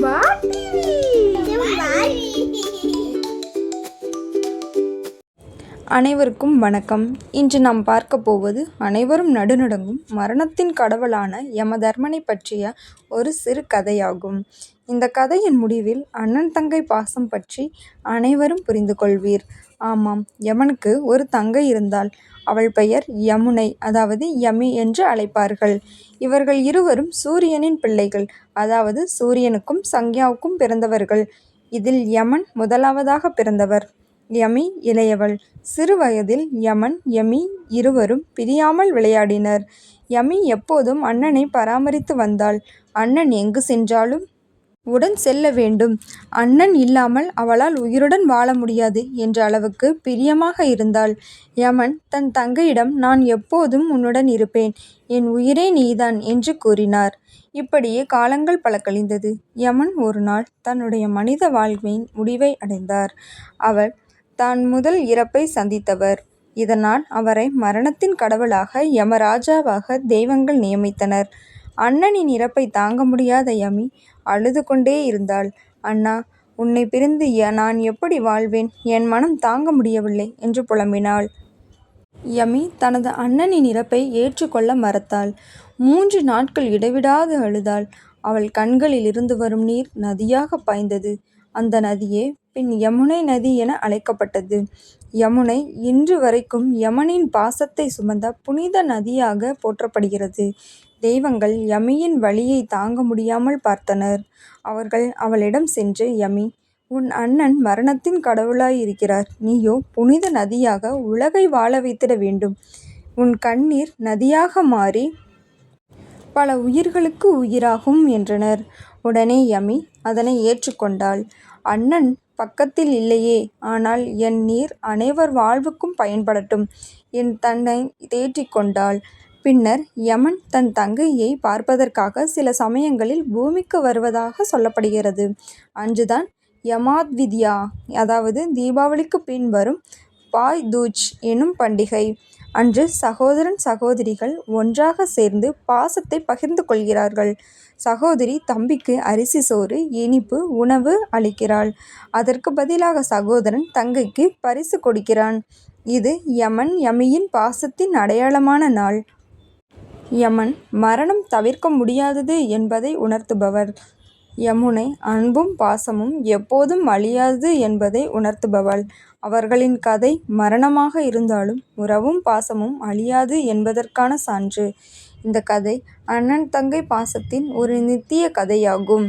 Caramba! அனைவருக்கும் வணக்கம். இன்று நாம் பார்க்க போவது அனைவரும் நடுநடுங்கும் மரணத்தின் கடவுளான யமதர்மனை பற்றிய ஒரு சிறு கதையாகும். இந்த கதையின் முடிவில் அண்ணன் தங்கை பாசம் பற்றி அனைவரும் புரிந்து கொள்வீர். ஆமாம் யமனுக்கு ஒரு தங்கை இருந்தால் அவள் பெயர் யமுனை அதாவது யமி என்று அழைப்பார்கள். இவர்கள் இருவரும் சூரியனின் பிள்ளைகள் அதாவது சூரியனுக்கும் சங்யாவுக்கும் பிறந்தவர்கள். இதில் யமன் முதலாவதாக பிறந்தவர். யமி இளையவள். சிறு வயதில் யமன் யமி இருவரும் பிரியாமல் விளையாடினர். யமி எப்போதும் அண்ணனை பராமரித்து வந்தாள். அண்ணன் எங்கு சென்றாலும்? உடன் செல்ல வேண்டும். அண்ணன் இல்லாமல் அவளால் உயிருடன் வாழ முடியாது என்ற அளவுக்கு பிரியமாக இருந்தாள். யமன் தன் தங்கையிடம் நான் எப்போதும் உன்னுடன் இருப்பேன். என் உயிரே நீதான் என்று கூறினார். இப்படியே காலங்கள் பல கழிந்தது யமன் ஒரு நாள் தன்னுடைய மனித வாழ்வின் முடிவை அடைந்தார். அவர் தான் முதல் இறப்பை சந்தித்தவர். இதனால் அவரை மரணத்தின் கடவுளாக யமராஜாவாக தெய்வங்கள் நியமித்தனர். அண்ணனின் இறப்பை தாங்க முடியாத யமி அழுது கொண்டே இருந்தாள். அண்ணா உன்னை பிரிந்து ய- நான் எப்படி வாழ்வேன்? என் மனம் தாங்க முடியவில்லை என்று புலம்பினாள். யமி தனது அண்ணனின் இறப்பை ஏற்றுக்கொள்ள மறத்தாள். மூன்று நாட்கள் இடைவிடாது அழுதாள். அவள் கண்களில் இருந்து வரும் நீர் நதியாக பாய்ந்தது. அந்த நதியே பின் யமுனை நதி என அழைக்கப்பட்டது. யமுனை இன்று வரைக்கும் யமனின் பாசத்தை சுமந்த புனித நதியாக போற்றப்படுகிறது. தெய்வங்கள் யமியின் வழியை தாங்க முடியாமல் பார்த்தனர். அவர்கள் அவளிடம் சென்று யமி உன் அண்ணன் மரணத்தின் கடவுளாய் இருக்கிறார். நீயோ புனித நதியாக உலகை வாழ வைத்திட வேண்டும். உன் கண்ணீர் நதியாக மாறி பல உயிர்களுக்கு உயிராகும் என்றனர். உடனே யமி அதனை ஏற்றுக்கொண்டாள். அண்ணன் பக்கத்தில் இல்லையே. ஆனால் என் நீர் அனைவர் வாழ்வுக்கும் பயன்படட்டும். என் தன்னை தேற்றிக் கொண்டாள். பின்னர் யமன் தன் தங்கையை பார்ப்பதற்காக சில சமயங்களில் பூமிக்கு வருவதாக சொல்லப்படுகிறது. அன்றுதான் யமாத்வித்யா அதாவது தீபாவளிக்கு பின் வரும் பாய் தூஜ் எனும் பண்டிகை. அன்று சகோதரன் சகோதரிகள் ஒன்றாக சேர்ந்து பாசத்தை பகிர்ந்து கொள்கிறார்கள். சகோதரி தம்பிக்கு அரிசி சோறு இனிப்பு உணவு அளிக்கிறாள். அதற்கு பதிலாக சகோதரன் தங்கைக்கு பரிசு கொடுக்கிறான். இது யமன் யமியின் பாசத்தின் அடையாளமான நாள். யமன் மரணம் தவிர்க்க முடியாதது என்பதை உணர்த்துபவர். யமுனை அன்பும் பாசமும் எப்போதும் அழியாது என்பதை உணர்த்துபவள். அவர்களின் கதை மரணமாக இருந்தாலும் உறவும் பாசமும் அழியாது என்பதற்கான சான்று. இந்த கதை அண்ணன் தங்கை பாசத்தின் ஒரு நித்திய கதையாகும்.